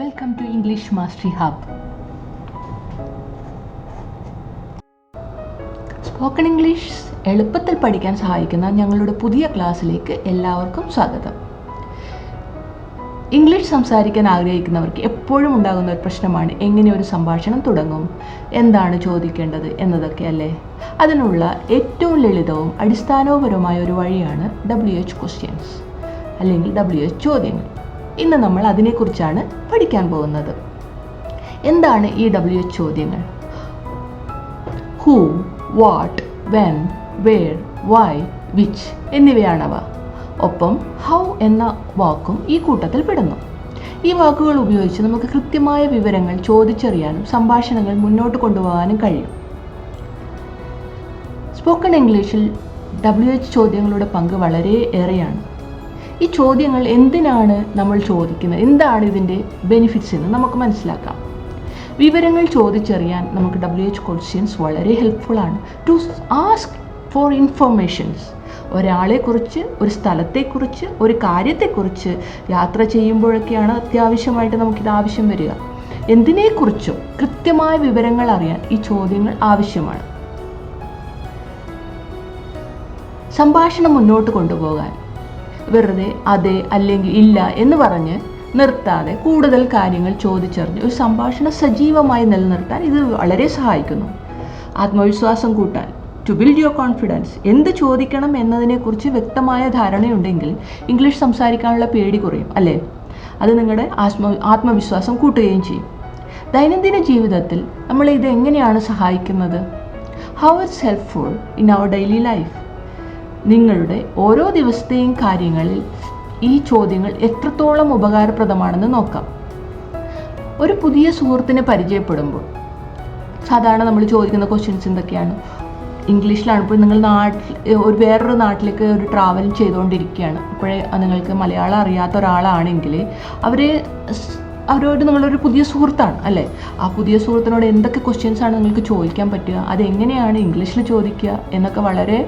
Welcome to English mastery hub spoken English എളുപ്പത്തിൽ പഠിക്കാൻ സഹായിക്കുന്ന ഞങ്ങളുടെ പുതിയ ക്ലാസ്സിലേക്ക് എല്ലാവർക്കും സ്വാഗതം. ഇംഗ്ലീഷ് സംസാരിക്കാൻ ആഗ്രഹിക്കുന്നവർക്ക് എപ്പോഴും ഉണ്ടാകുന്ന ഒരു പ്രശ്നമാണ് എങ്ങനെ ഒരു സംഭാഷണം തുടങ്ങും എന്താണ് ചോദിക്കേണ്ടത് എന്നതൊക്കെ അല്ലേ? അതിനുള്ള ഏറ്റവും ലളിതവും അടിസ്ഥാനപരവുമായ ഒരു വഴിയാണ് ഡബ്ല്യു എച്ച് ക്വസ്റ്റ്യൻസ് അല്ലെങ്കിൽ ഡബ്ല്യു എച്ച് ചോദ്യങ്ങൾ. ഇന്ന് നമ്മൾ അതിനെക്കുറിച്ചാണ് പഠിക്കാൻ പോകുന്നത്. എന്താണ് ഈ ഡബ്ല്യു എച്ച് ചോദ്യങ്ങൾ? Who what when where why which എന്നിവയാണവ. ഒപ്പം ഹൗ എന്ന വാക്കും ഈ കൂട്ടത്തിൽ പെടുന്നു. ഈ വാക്കുകൾ ഉപയോഗിച്ച് നമുക്ക് കൃത്യമായ വിവരങ്ങൾ ചോദിച്ചറിയാനും സംഭാഷണങ്ങൾ മുന്നോട്ട് കൊണ്ടുപോകാനും കഴിയും. സ്പോക്കൺ ഇംഗ്ലീഷിൽ ഡബ്ല്യു എച്ച് ചോദ്യങ്ങളുടെ പങ്ക് വളരെ ഏറെയാണ്. ഈ ചോദ്യങ്ങൾ എന്തിനാണ് നമ്മൾ ചോദിക്കുന്നത്? എന്താണ് ഇതിന്റെ ബെനിഫിറ്റ്സ് എന്ന് നമുക്ക് മനസ്സിലാക്കാം. വിവരങ്ങൾ ചോദിച്ചറിയാൻ നമുക്ക് ഡബ്ല്യു എച്ച് ക്വസ്റ്റ്യൻസ് വളരെ ആണ്. ടു ആസ്ക് ഫോർ ഇൻഫർമേഷൻസ് ഒരാളെക്കുറിച്ച് ഒരു സ്ഥലത്തെക്കുറിച്ച് ഒരു കാര്യത്തെക്കുറിച്ച് യാത്ര ചെയ്യുമ്പോഴൊക്കെയാണ് അത്യാവശ്യമായിട്ട് നമുക്കിത് ആവശ്യം വരിക. എന്തിനെക്കുറിച്ചും കൃത്യമായ വിവരങ്ങൾ അറിയാൻ ഈ ചോദ്യങ്ങൾ ആവശ്യമാണ്. സംഭാഷണം മുന്നോട്ട് കൊണ്ടുപോകാൻ. വെറുതെ അതെ അല്ലെങ്കിൽ ഇല്ല എന്ന് പറഞ്ഞ് നിർത്താതെ കൂടുതൽ കാര്യങ്ങൾ ചോദിച്ചറിഞ്ഞ് ഒരു സംഭാഷണം സജീവമായി നിലനിർത്താൻ ഇത് വളരെ സഹായിക്കുന്നു. ആത്മവിശ്വാസം കൂട്ടാൻ ടു ബിൽഡ് യുവർ കോൺഫിഡൻസ് എന്ത് ചോദിക്കണം എന്നതിനെക്കുറിച്ച് വ്യക്തമായ ധാരണയുണ്ടെങ്കിൽ ഇംഗ്ലീഷ് സംസാരിക്കാനുള്ള പേടി കുറയും അല്ലേ? അത് നിങ്ങളുടെ ആത്മ ആത്മവിശ്വാസം കൂട്ടുകയും ചെയ്യും. ദൈനംദിന ജീവിതത്തിൽ നമ്മൾ ഇത് എങ്ങനെയാണ് സഹായിക്കുന്നത്? How it's helpful in our daily life നിങ്ങളുടെ ഓരോ ദിവസത്തെയും കാര്യങ്ങളിൽ ഈ ചോദ്യങ്ങൾ എത്രത്തോളം ഉപകാരപ്രദമാണെന്ന് നോക്കാം. ഒരു പുതിയ സുഹൃത്തിനെ പരിചയപ്പെടുമ്പോൾ സാധാരണ നമ്മൾ ചോദിക്കുന്ന ക്വസ്റ്റ്യൻസ് എന്തൊക്കെയാണ്? ഇംഗ്ലീഷിലാണ് ഇപ്പോൾ നിങ്ങൾ നാട്ടിൽ ഒരു വേറൊരു നാട്ടിലേക്ക് ഒരു ട്രാവൽ ചെയ്തുകൊണ്ടിരിക്കുകയാണ്. അപ്പോഴേ നിങ്ങൾക്ക് മലയാളം അറിയാത്ത ഒരാളാണെങ്കിൽ അവർ അവരോട് നമ്മളൊരു പുതിയ സുഹൃത്താണ് അല്ലേ? ആ പുതിയ സുഹൃത്തിനോട് എന്തൊക്കെ ക്വസ്റ്റ്യൻസ് ആണ് നിങ്ങൾക്ക് ചോദിക്കാൻ പറ്റുക? അതെങ്ങനെയാണ് ഇംഗ്ലീഷിൽ ചോദിക്കുക എന്നൊക്കെ വളരെ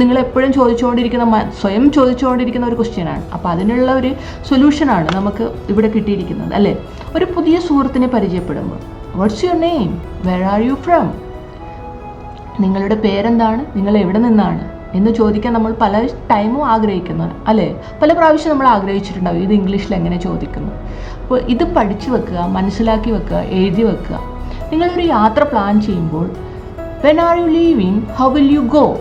നിങ്ങൾ എപ്പോഴും ചോദിച്ചുകൊണ്ടിരിക്കുന്ന സ്വയം ചോദിച്ചുകൊണ്ടിരിക്കുന്ന ഒരു ക്വസ്റ്റ്യനാണ് അപ്പോൾ അതിനുള്ള ഒരു സൊല്യൂഷനാണ് നമുക്ക് ഇവിടെ കിട്ടിയിരിക്കുന്നത് അല്ലേ? ഒരു പുതിയ സുഹൃത്തിനെ പരിചയപ്പെടുമ്പോൾ what's your name where are you from നിങ്ങളുടെ പേരെന്താണ്? നിങ്ങൾ എവിടെ നിന്നാണ്? എന്ന് ചോദിക്കാൻ നമ്മൾ പല ടൈമും ആഗ്രഹിക്കുന്നു അല്ലേ? പല പ്രാവശ്യം നമ്മൾ ആഗ്രഹിച്ചിട്ടുണ്ടാവും ഇത് ഇംഗ്ലീഷിൽ എങ്ങനെ ചോദിക്കുന്നു. അപ്പോൾ ഇത് പഠിച്ചു വെക്കുക മനസ്സിലാക്കി വെക്കുക എഴുതി വെക്കുക. നിങ്ങളൊരു യാത്ര പ്ലാൻ ചെയ്യുമ്പോൾ when are you leaving how will you go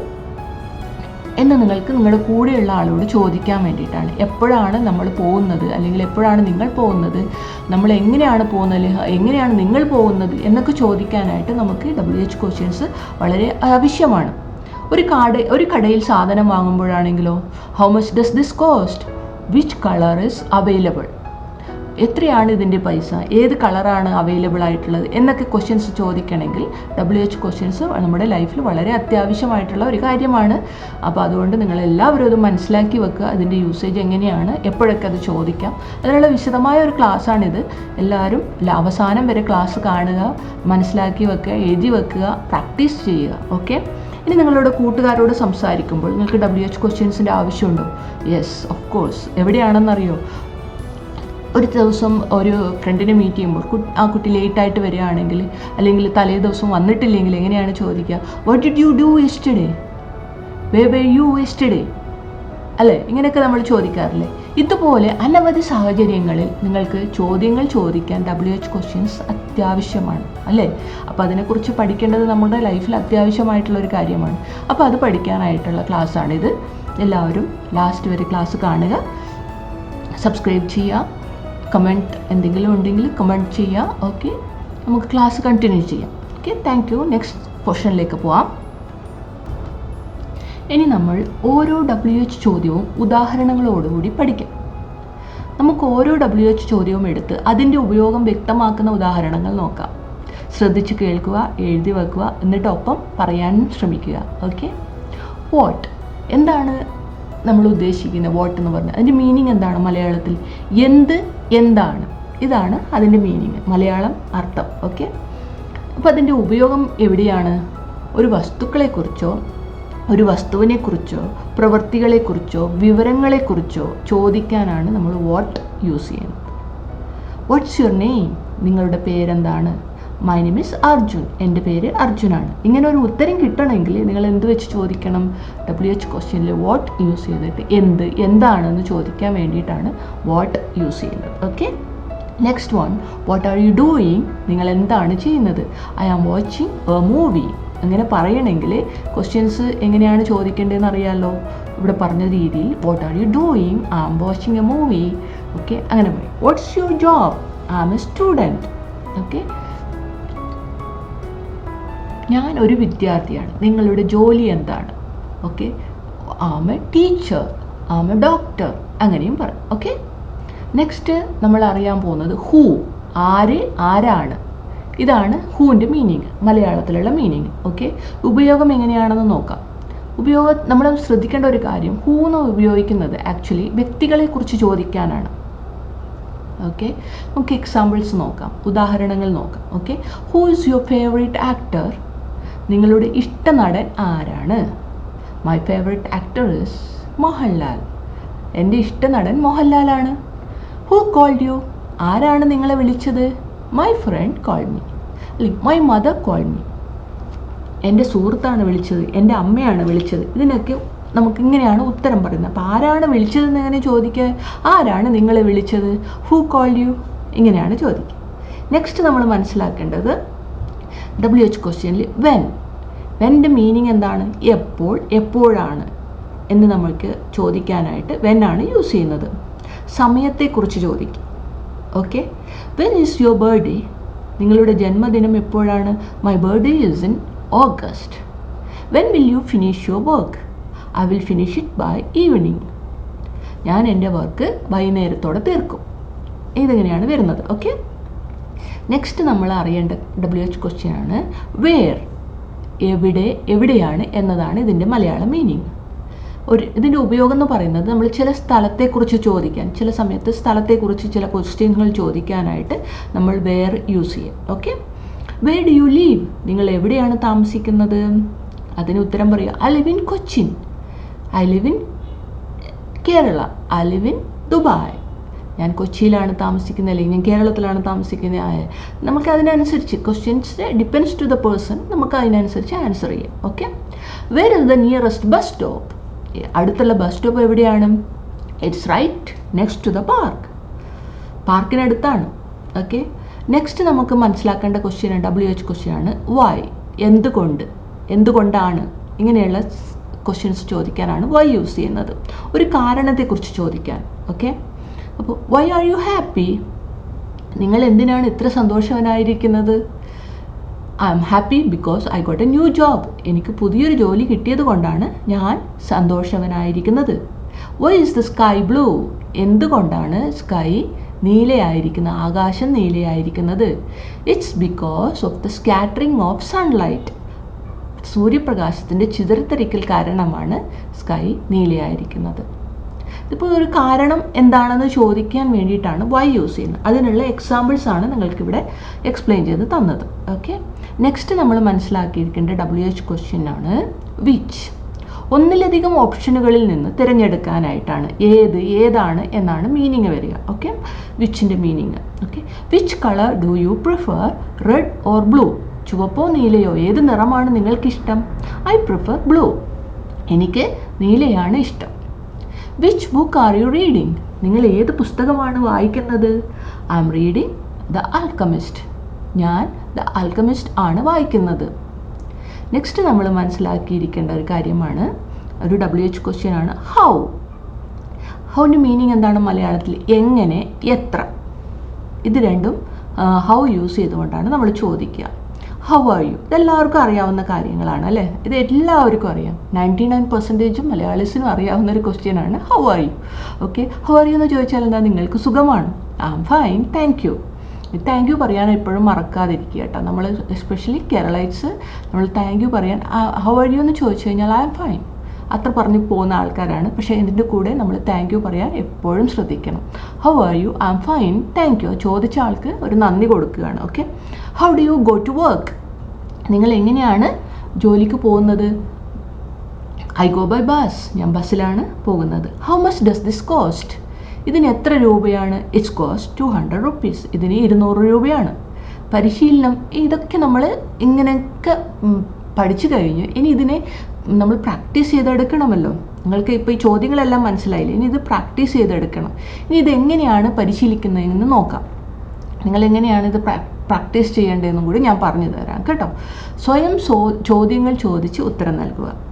എന്ന് നിങ്ങൾക്ക് നിങ്ങളുടെ കൂടെയുള്ള ആളോട് ചോദിക്കാൻ വേണ്ടിയിട്ടാണ്. എപ്പോഴാണ് നമ്മൾ പോകുന്നത്? അല്ലെങ്കിൽ എപ്പോഴാണ് നിങ്ങൾ പോകുന്നത്? നമ്മൾ എങ്ങനെയാണ് പോകുന്നത്? എങ്ങനെയാണ് നിങ്ങൾ പോകുന്നത്? എന്നൊക്കെ ചോദിക്കാനായിട്ട് നമുക്ക് ഡബ്ല്യു എച്ച് ക്വസ്റ്റ്യൻസ് വളരെ ആവശ്യമാണ്. ഒരു കാട് ഒരു കടയിൽ സാധനം വാങ്ങുമ്പോഴാണെങ്കിലോ how much does this cost which colour is available എത്രയാണ് ഇതിന്റെ പൈസ? ഏത് കളറാണ് അവൈലബിൾ ആയിട്ടുള്ളത്? എന്നൊക്കെ ക്വസ്റ്റ്യൻസ് ചോദിക്കണമെങ്കിൽ ഡബ്ല്യു എച്ച് ക്വസ്റ്റ്യൻസ് നമ്മുടെ ലൈഫിൽ വളരെ അത്യാവശ്യമായിട്ടുള്ള ഒരു കാര്യമാണ്. അപ്പോൾ അതുകൊണ്ട് നിങ്ങൾ എല്ലാവരും അത് മനസ്സിലാക്കി വെക്കുക. അതിന്റെ യൂസേജ് എങ്ങനെയാണ്? എപ്പോഴൊക്കെ അത് ചോദിക്കാം. അതിനുള്ള വിശദമായ ഒരു ക്ലാസ്സാണിത് എല്ലാവരും അവസാനം വരെ ക്ലാസ് കാണുക മനസ്സിലാക്കി വെക്കുക എഴുതി വെക്കുക പ്രാക്ടീസ് ചെയ്യുക. ഓക്കെ ഇനി നിങ്ങളുടെ കൂട്ടുകാരോട് സംസാരിക്കുമ്പോൾ നിങ്ങൾക്ക് ഡബ്ല്യു എച്ച് ക്വസ്റ്റ്യൻസിന്റെ ആവശ്യമുണ്ടോ? യെസ് ഓഫ് കോഴ്സ് എവിടെയാണെന്നറിയോ? ഒരു ദിവസം ഒരു ഫ്രണ്ടിനെ മീറ്റ് ചെയ്യുമ്പോൾ ആ കുട്ടി ലേറ്റായിട്ട് വരികയാണെങ്കിൽ അല്ലെങ്കിൽ തലേ ദിവസം വന്നിട്ടില്ലെങ്കിൽ എങ്ങനെയാണ് ചോദിക്കുക? What did you do yesterday where were you yesterday അല്ലേ? ഇങ്ങനെയൊക്കെ നമ്മൾ ചോദിക്കാറില്ലേ? ഇതുപോലെ അനവധി സാഹചര്യങ്ങളിൽ നിങ്ങൾക്ക് ചോദ്യങ്ങൾ ചോദിക്കാൻ ഡബ്ല്യു എച്ച് ക്വസ്റ്റ്യൻസ് അത്യാവശ്യമാണ് അല്ലേ? അപ്പോൾ അതിനെക്കുറിച്ച് പഠിക്കേണ്ടത് നമ്മുടെ ലൈഫിൽ അത്യാവശ്യമായിട്ടുള്ള ഒരു കാര്യമാണ്. അപ്പോൾ അത് പഠിക്കാനായിട്ടുള്ള ക്ലാസ്സാണിത് എല്ലാവരും ലാസ്റ്റ് വരെ ക്ലാസ് കാണുക. സബ്സ്ക്രൈബ് ചെയ്യുക. കമന്റ് എന്തെങ്കിലും ഉണ്ടെങ്കിൽ കമന്റ് ചെയ്യുക. ഓക്കെ നമുക്ക് ക്ലാസ് കണ്ടിന്യൂ ചെയ്യാം. ഓക്കെ താങ്ക് യു നെക്സ്റ്റ് ക്വസ്റ്റനിലേക്ക് പോവാം. ഇനി നമ്മൾ ഓരോ ഡബ്ല്യു എച്ച് ചോദ്യവും ഉദാഹരണങ്ങളോടുകൂടി പഠിക്കാം. നമുക്ക് ഓരോ ഡബ്ല്യു എച്ച് ചോദ്യവും എടുത്ത് അതിന്റെ ഉപയോഗം വ്യക്തമാക്കുന്ന ഉദാഹരണങ്ങൾ നോക്കാം. ശ്രദ്ധിച്ച് കേൾക്കുക എഴുതി വെക്കുക എന്നിട്ട് ഒപ്പം ശ്രമിക്കുക. ഓക്കെ വാട്ട് എന്താണ് നമ്മൾ ഉദ്ദേശിക്കുന്നത് വാട്ട് എന്ന് പറഞ്ഞാൽ? അതിന്റെ മീനിങ് എന്താണ് മലയാളത്തിൽ? എന്ത് എന്താണ്? ഇതാണ് അതിന്റെ മീനിങ് മലയാളം അർത്ഥം. ഓക്കെ അപ്പോൾ അതിന്റെ ഉപയോഗം എവിടെയാണ്? ഒരു വസ്തുക്കളെക്കുറിച്ചോ ഒരു വസ്തുവിനെക്കുറിച്ചോ പ്രവൃത്തികളെക്കുറിച്ചോ വിവരങ്ങളെക്കുറിച്ചോ ചോദിക്കാനാണ് നമ്മൾ വാട്ട് യൂസ് ചെയ്യുന്നത്. വാട്ട്സ് യുവർ നെയിം നിങ്ങളുടെ പേരെന്താണ്? മൈ നെയിം ഇസ് അർജുൻ എന്റെ പേര് അർജുനാണ്. ഇങ്ങനെ ഒരു ഉത്തരം കിട്ടണമെങ്കിൽ നിങ്ങൾ എന്ത് വെച്ച് ചോദിക്കണം? ഡബ്ല്യു എച്ച് ക്വസ്റ്റ്യനിൽ വാട്ട് യൂസ് ചെയ്തിട്ട് എന്ത് എന്താണെന്ന് ചോദിക്കാൻ വേണ്ടിയിട്ടാണ് വാട്ട് യൂസ് ചെയ്യുന്നത്. Okay next one what are you doing നിങ്ങൾ എന്താണ് ചെയ്യുന്നത്? I am watching a movie അങ്ങനെ പറയണമെങ്കിൽ ക്വസ്റ്റ്യൻസ് എങ്ങനെയാണ് ചോദിക്കേണ്ടതെന്ന് അറിയാമല്ലോ ഇവിടെ പറഞ്ഞ രീതിയിൽ what are you doing I am watching a movie okay അങ്ങനെ പറയും. What's your job I am a student okay ഞാൻ ഒരു വിദ്യാർത്ഥിയാണ്. നിങ്ങളുടെ ജോലി എന്താണ്? Okay am a teacher am a doctor അങ്ങനെയും പറയും. ഓക്കെ നെക്സ്റ്റ് നമ്മൾ അറിയാൻ പോകുന്നത് ഹൂ ആര് ആരാണ്? ഇതാണ് ഹൂവിന്റെ മീനിങ് മലയാളത്തിലുള്ള മീനിങ് ഓക്കെ ഉപയോഗം എങ്ങനെയാണെന്ന് നോക്കാം. ഉപയോഗം നമ്മൾ ശ്രദ്ധിക്കേണ്ട ഒരു കാര്യം ഹൂ എന്ന് ഉപയോഗിക്കുന്നത് ആക്ച്വലി വ്യക്തികളെ കുറിച്ച് ചോദിക്കാനാണ്. ഓക്കെ നമുക്ക് എക്സാമ്പിൾസ് നോക്കാം ഉദാഹരണങ്ങൾ നോക്കാം okay who is your favourite actor നിങ്ങളുടെ ഇഷ്ട നടൻ ആരാണ്? My favourite actor is Mohanlal. എന്റെ ഇഷ്ട നടൻ മോഹൻലാലാണ്. ഹൂ കോൾഡ് യു ആരാണ് നിങ്ങളെ വിളിച്ചത്? My friend call me my mother call me എന്റെ സുഹൃത്താണ് വിളിച്ചത് എന്റെ അമ്മയാണ് വിളിച്ചത്. ഇതിനൊക്കെ നമുക്ക് ഇങ്ങനെയാണ് ഉത്തരം പറയുന്നത്. അപ്പോൾ ആരാണ് വിളിച്ചതെന്ന് എങ്ങനെ ചോദിക്കുക? ആരാണ് നിങ്ങളെ വിളിച്ചത്? ഹൂ കോൾ യു ഇങ്ങനെയാണ് ചോദിക്കുക. നെക്സ്റ്റ് നമ്മൾ മനസ്സിലാക്കേണ്ടത് ഡബ്ല്യു എച്ച് ക്വസ്റ്റ്യനിൽ വെൻ വെന്റെ മീനിങ് എന്താണ്? എപ്പോൾ എപ്പോഴാണ് എന്ന് നമ്മൾക്ക് ചോദിക്കാനായിട്ട് വെൻ ആണ് യൂസ് ചെയ്യുന്നത്. സമയത്തെക്കുറിച്ച് ചോദിക്കും okay when is your birthday നിങ്ങളുടെ ജന്മദിനം എപ്പോഴാണ്? My birthday is in August when will you finish your work I will finish it by evening ഞാൻ എന്റെ വർക്ക് വൈകുന്നേരത്തോടെ തീർക്കും. ഇതെങ്ങനെയാണ് വരുന്നത്? ഓക്കെ നെക്സ്റ്റ് നമ്മൾ അറിയേണ്ട ഡബ്ല്യു എച്ച് ക്വസ്റ്റ്യൻ ആണ്. വേർ എവിടെ? എവിടെയാണ്? എന്നതാണ് ഇതിന്റെ മലയാളം മീനിങ് ഒരു ഇതിന്റെ ഉപയോഗം എന്ന് പറയുന്നത് നമ്മൾ ചില സ്ഥലത്തെക്കുറിച്ച് ചോദിക്കാൻ ചില സമയത്ത് സ്ഥലത്തെക്കുറിച്ച് ചില ക്വസ്റ്റ്യനുകൾ ചോദിക്കാനായിട്ട് നമ്മൾ വേർ യൂസ് ചെയ്യും. Okay where do you live നിങ്ങൾ എവിടെയാണ് താമസിക്കുന്നത്? അതിന് ഉത്തരം പറയുക I live in Cochin. I live in Kerala. I live in Dubai. ഞാൻ കൊച്ചിയിലാണ് താമസിക്കുന്നത് അല്ലെങ്കിൽ ഞാൻ കേരളത്തിലാണ് താമസിക്കുന്നത്. ആയ നമുക്ക് അതിനനുസരിച്ച് questions depends to the person നമുക്ക് അതിനനുസരിച്ച് ആൻസർ ചെയ്യാം. Okay where is the nearest bus stop അടുത്തുള്ള ബസ് സ്റ്റോപ്പ് എവിടെയാണ്? It's right next to the park പാർക്കിനടുത്താണ് okay next നമുക്ക് മനസ്സിലാക്കേണ്ട ക്വസ്റ്റ്യൻ ഡബ്ല്യു എച്ച് ക്വസ്റ്റ്യൻ ആണ്. വൈ എന്തുകൊണ്ട്? എന്തുകൊണ്ടാണ്? ഇങ്ങനെയുള്ള ക്വസ്റ്റ്യൻസ് ചോദിക്കാനാണ് വൈ യൂസ് ചെയ്യുന്നത്. ഒരു കാരണത്തെക്കുറിച്ച് ചോദിക്കാൻ. ഓക്കെ അപ്പോൾ വൈ ആർ യു ഹാപ്പി നിങ്ങൾ എന്തിനാണ് ഇത്ര സന്തോഷവനായിരിക്കുന്നത്? I am happy because I got a new job എനിക്ക് പുതിയൊരു ജോലി കിട്ടിയത് കൊണ്ടാണ് ഞാൻ സന്തോഷവനായിരിക്കുന്നത്. Why is the sky blue എന്തുകൊണ്ടാണ് സ്കൈ നീലയായിരിക്കുന്നത് ആകാശം നീലയായിരിക്കുന്നത്? It's because of the scattering of sunlight സൂര്യപ്രകാശത്തിന്റെ ചിതറിത്തെറിക്കൽ കാരണമാണ് സ്കൈ നീലയായിരിക്കുന്നത്. ഇതിപ്പോൾ ഒരു കാരണം എന്താണെന്ന് ചോദിക്കാൻ വേണ്ടിയിട്ടാണ് വൈ യൂസ് ചെയ്യുന്നത്. അതിനുള്ള എക്സാമ്പിൾസ് ആണ് നിങ്ങൾക്കിവിടെ എക്സ്പ്ലെയിൻ ചെയ്ത് തന്നത്. ഓക്കെ നെക്സ്റ്റ് നമ്മൾ മനസ്സിലാക്കിയിരിക്കേണ്ട ഡബ്ല്യു എച്ച് ക്വസ്റ്റ്യൻ ആണ് വിച്ച് ഒന്നിലധികം ഓപ്ഷനുകളിൽ നിന്ന് തിരഞ്ഞെടുക്കാനായിട്ടാണ് ഏത് ഏതാണ് എന്നാണ് മീനിങ് വരിക. Okay വിച്ചിന്റെ meaning okay which colour do you prefer red or blue ചുവപ്പോ നീലയോ? ഏത് നിറമാണ് നിങ്ങൾക്കിഷ്ടം? ഐ പ്രിഫർ ബ്ലൂ എനിക്ക് നീലയാണ് ഇഷ്ടം. Which book are you reading നിങ്ങൾ ഏത് പുസ്തകമാണ് വായിക്കുന്നത്? I am reading the Alchemist ഞാൻ ദ ആൽക്കമിസ്റ്റ് ആണ് വായിക്കുന്നത്. നെക്സ്റ്റ് നമ്മൾ മനസ്സിലാക്കിയിരിക്കേണ്ട ഒരു കാര്യമാണ്. ഒരു ഡബ്ല്യു എച്ച് ക്വസ്റ്റ്യൻ ആണ്. ഹൗ ഹൗന്റെ മീനിങ് എന്താണ് മലയാളത്തിൽ? എങ്ങനെ? എത്ര? ഇത് രണ്ടും ഹൗ യൂസ് ചെയ്തുകൊണ്ടാണ് നമ്മൾ ചോദിക്കുക. ഹൗ ആർ യു ഇതെല്ലാവർക്കും അറിയാവുന്ന കാര്യങ്ങളാണ് അല്ലേ? ഇത് എല്ലാവർക്കും അറിയാം. നയന്റി നയൻ പെർസെന്റേജും മലയാളീസിനും അറിയാവുന്ന ഒരു ക്വസ്റ്റ്യൻ ആണ് how are you okay how are you എന്ന് ചോദിച്ചാൽ എന്താ നിങ്ങൾക്ക് സുഖമാണ്. ആ fine thank you thank you പറയാൻ എപ്പോഴും മറക്കാതിരിക്കുക കേട്ടോ. നമ്മൾ എസ്പെഷ്യലി കേരളൈറ്റ്സ് നമ്മൾ താങ്ക് യു പറയാൻ ഹൗ ആർ യു എന്ന് ചോദിച്ചു കഴിഞ്ഞാൽ ഐ എം ഫൈൻ അത്ര പറഞ്ഞു പോകുന്ന ആൾക്കാരാണ്. പക്ഷേ ഇതിന്റെ കൂടെ നമ്മൾ താങ്ക് യു പറയാൻ എപ്പോഴും ശ്രദ്ധിക്കണം. How are you I am fine thank you ചോദിച്ച ആൾക്ക് ഒരു നന്ദി കൊടുക്കുകയാണ്. Okay how do you go to work നിങ്ങൾ എങ്ങനെയാണ് ജോലിക്ക് പോകുന്നത്? ഐ ഗോ ബൈ ബസ് ഞാൻ ബസ്സിലാണ് പോകുന്നത്. How much does this cost ഇതിന് എത്ര രൂപയാണ്? It's cost two hundred rupees ഇതിന് ഇരുന്നൂറ് രൂപയാണ്. പരിശീലനം ഇതൊക്കെ നമ്മൾ ഇങ്ങനെയൊക്കെ പഠിച്ചു കഴിഞ്ഞു. ഇനി ഇതിനെ നമ്മൾ പ്രാക്ടീസ് ചെയ്തെടുക്കണമല്ലോ. നിങ്ങൾക്ക് ഇപ്പോൾ ഈ ചോദ്യങ്ങളെല്ലാം മനസ്സിലായില്ലേ? ഇനി ഇത് പ്രാക്ടീസ് ചെയ്തെടുക്കണം. ഇനി ഇതെങ്ങനെയാണ് പരിശീലിക്കുന്നതെന്ന് നോക്കാം. നിങ്ങൾ എങ്ങനെയാണ് ഇത് പ്രാക്ടീസ് ചെയ്യേണ്ടതെന്നും കൂടി ഞാൻ പറഞ്ഞു തരാം. കേട്ടോ? സ്വയം ചോദ്യങ്ങൾ ചോദിച്ച് ഉത്തരം നൽകുക.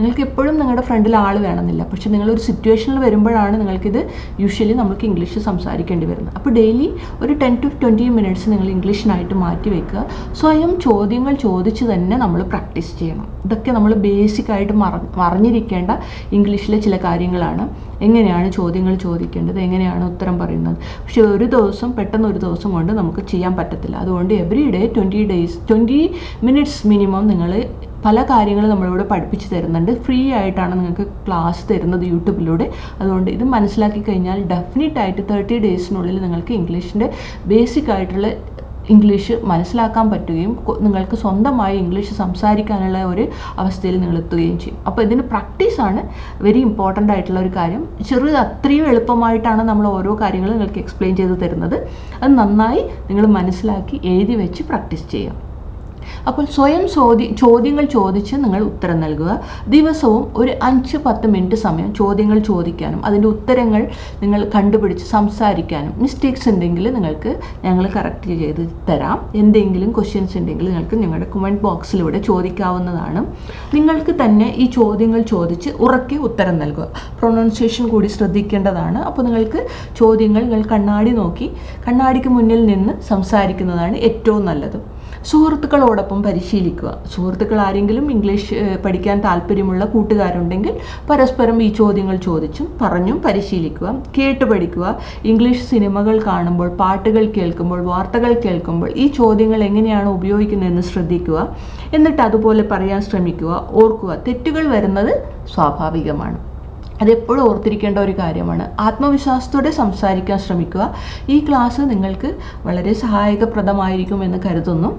നിങ്ങൾക്ക് എപ്പോഴും നിങ്ങളുടെ ഫ്രണ്ടിൽ ആൾ വേണമെന്നില്ല. പക്ഷെ നിങ്ങളൊരു സിറ്റുവേഷനിൽ വരുമ്പോഴാണ് നിങ്ങൾക്കിത് യൂഷ്വലി നമുക്ക് ഇംഗ്ലീഷ് സംസാരിക്കേണ്ടി വരുന്നത്. അപ്പോൾ ഡെയിലി ഒരു ടെൻ ടു ട്വന്റി മിനിറ്റ്സ് നിങ്ങൾ ഇംഗ്ലീഷിനായിട്ട് മാറ്റി വെക്കുക. സ്വയം ചോദ്യങ്ങൾ ചോദിച്ച് തന്നെ നമ്മൾ പ്രാക്ടീസ് ചെയ്യണം. ഇതൊക്കെ നമ്മൾ ബേസിക്കായിട്ട് മറ മറിഞ്ഞിരിക്കേണ്ട ഇംഗ്ലീഷിലെ ചില കാര്യങ്ങളാണ്. എങ്ങനെയാണ് ചോദ്യങ്ങൾ ചോദിക്കേണ്ടത്? എങ്ങനെയാണ് ഉത്തരം പറയുന്നത്? പക്ഷേ ഒരു ദിവസം പെട്ടെന്ന് ഒരു ദിവസം കൊണ്ട് നമുക്ക് ചെയ്യാൻ പറ്റത്തില്ല. അതുകൊണ്ട് every day twenty days twenty minutes minimum നിങ്ങൾ പല കാര്യങ്ങൾ നമ്മളിവിടെ പഠിപ്പിച്ച് തരുന്നുണ്ട്. ഫ്രീ ആയിട്ടാണ് നിങ്ങൾക്ക് ക്ലാസ് തരുന്നത് യൂട്യൂബിലൂടെ. അതുകൊണ്ട് ഇത് മനസ്സിലാക്കി കഴിഞ്ഞാൽ ഡെഫിനറ്റ് ആയിട്ട് തേർട്ടി ഡേയ്സിനുള്ളിൽ നിങ്ങൾക്ക് ഇംഗ്ലീഷിന്റെ ബേസിക് ആയിട്ടുള്ള ഇംഗ്ലീഷ് മനസ്സിലാക്കാൻ പറ്റുകയും നിങ്ങൾക്ക് സ്വന്തമായി ഇംഗ്ലീഷ് സംസാരിക്കാനുള്ള ഒരു അവസ്ഥയിൽ നിങ്ങൾ എത്തുകയും ചെയ്യും. അപ്പോൾ ഇതിന് പ്രാക്ടീസാണ് വെരി ഇമ്പോർട്ടന്റ് ആയിട്ടുള്ള ഒരു കാര്യം. ചെറുത് അത്രയും എളുപ്പമായിട്ടാണ് നമ്മൾ ഓരോ കാര്യങ്ങളും നിങ്ങൾക്ക് എക്സ്പ്ലെയിൻ ചെയ്ത് തരുന്നത്. അത് നന്നായി നിങ്ങൾ മനസ്സിലാക്കി എഴുതി വെച്ച് പ്രാക്ടീസ് ചെയ്യാം. അപ്പോൾ സ്വയം ചോദ്യ ചോദ്യങ്ങൾ ചോദിച്ച് നിങ്ങൾ ഉത്തരം നൽകുക. ദിവസവും ഒരു അഞ്ച് പത്ത് മിനിറ്റ് സമയം ചോദ്യങ്ങൾ ചോദിക്കാനും അതിന്റെ ഉത്തരങ്ങൾ നിങ്ങൾ കണ്ടുപിടിച്ച് സംസാരിക്കാനും മിസ്റ്റേക്സ് ഉണ്ടെങ്കിൽ നിങ്ങൾക്ക് ഞങ്ങൾ കറക്റ്റ് ചെയ്ത് തരാം. എന്തെങ്കിലും ക്വസ്റ്റ്യൻസ് ഉണ്ടെങ്കിൽ നിങ്ങൾക്ക് ഞങ്ങളുടെ കമന്റ് ബോക്സിലൂടെ ചോദിക്കാവുന്നതാണ്. നിങ്ങൾക്ക് തന്നെ ഈ ചോദ്യങ്ങൾ ചോദിച്ച് ഉറക്കെ ഉത്തരം നൽകുക. പ്രൊണൗൺസിയേഷൻ കൂടി ശ്രദ്ധിക്കേണ്ടതാണ്. അപ്പോൾ നിങ്ങൾക്ക് ചോദ്യങ്ങൾ നിങ്ങൾ കണ്ണാടി നോക്കി കണ്ണാടിക്ക് മുന്നിൽ നിന്ന് സംസാരിക്കുന്നതാണ് ഏറ്റവും നല്ലത്. സുഹൃത്തുക്കളോടൊപ്പം പരിശീലിക്കുക. സുഹൃത്തുക്കൾ ആരെങ്കിലും ഇംഗ്ലീഷ് പഠിക്കാൻ താല്പര്യമുള്ള കൂട്ടുകാരുണ്ടെങ്കിൽ പരസ്പരം ഈ ചോദ്യങ്ങൾ ചോദിച്ചും പറഞ്ഞും പരിശീലിക്കുക. കേട്ട് പഠിക്കുക. ഇംഗ്ലീഷ് സിനിമകൾ കാണുമ്പോൾ പാട്ടുകൾ കേൾക്കുമ്പോൾ വാർത്തകൾ കേൾക്കുമ്പോൾ ഈ ചോദ്യങ്ങൾ എങ്ങനെയാണ് ഉപയോഗിക്കുന്നതെന്ന് ശ്രദ്ധിക്കുക. എന്നിട്ട് അതുപോലെ പറയാൻ ശ്രമിക്കുക. ഓർക്കുക. തെറ്റുകൾ വരുന്നത് സ്വാഭാവികമാണ്. അതെപ്പോഴും ഓർത്തിരിക്കേണ്ട ഒരു കാര്യമാണ്. ആത്മവിശ്വാസത്തോടെ സംസാരിക്കാൻ ശ്രമിക്കുക. ഈ ക്ലാസ് നിങ്ങൾക്ക് വളരെ സഹായകപ്രദമായിരിക്കും എന്ന് കരുതുന്നു.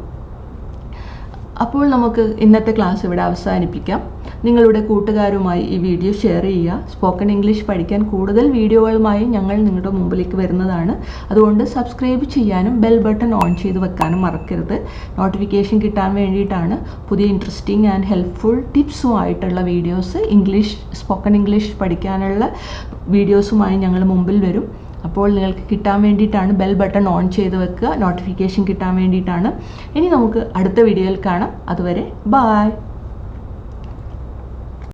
അപ്പോൾ നമുക്ക് ഇന്നത്തെ ക്ലാസ് ഇവിടെ അവസാനിപ്പിക്കാം. നിങ്ങളുടെ കൂട്ടുകാരുമായി ഈ വീഡിയോ ഷെയർ ചെയ്യുക. സ്പോക്കൺ ഇംഗ്ലീഷ് പഠിക്കാൻ കൂടുതൽ വീഡിയോകളുമായി ഞങ്ങൾ നിങ്ങളുടെ മുമ്പിലേക്ക് വരുന്നതാണ്. അതുകൊണ്ട് സബ്സ്ക്രൈബ് ചെയ്യാനും ബെൽ ബട്ടൺ ഓൺ ചെയ്ത് വെക്കാനും മറക്കരുത്. നോട്ടിഫിക്കേഷൻ കിട്ടാൻ വേണ്ടിയിട്ടാണ് പുതിയ ഇൻട്രസ്റ്റിംഗ് ആൻഡ് ഹെൽപ്ഫുൾ ടിപ്സുമായിട്ടുള്ള വീഡിയോസ് ഇംഗ്ലീഷ് സ്പോക്കൺ ഇംഗ്ലീഷ് പഠിക്കാനുള്ള വീഡിയോസുമായി ഞങ്ങൾ മുമ്പിൽ വരും. അപ്പോൾ നിങ്ങൾക്ക് കിട്ടാൻ വേണ്ടിയിട്ടാണ് ബെൽ ബട്ടൺ ഓൺ ചെയ്ത് വെക്കുക. നോട്ടിഫിക്കേഷൻ കിട്ടാൻ വേണ്ടിയിട്ടാണ്. ഇനി നമുക്ക് അടുത്ത വീഡിയോയിൽ കാണാം. അതുവരെ ബായ്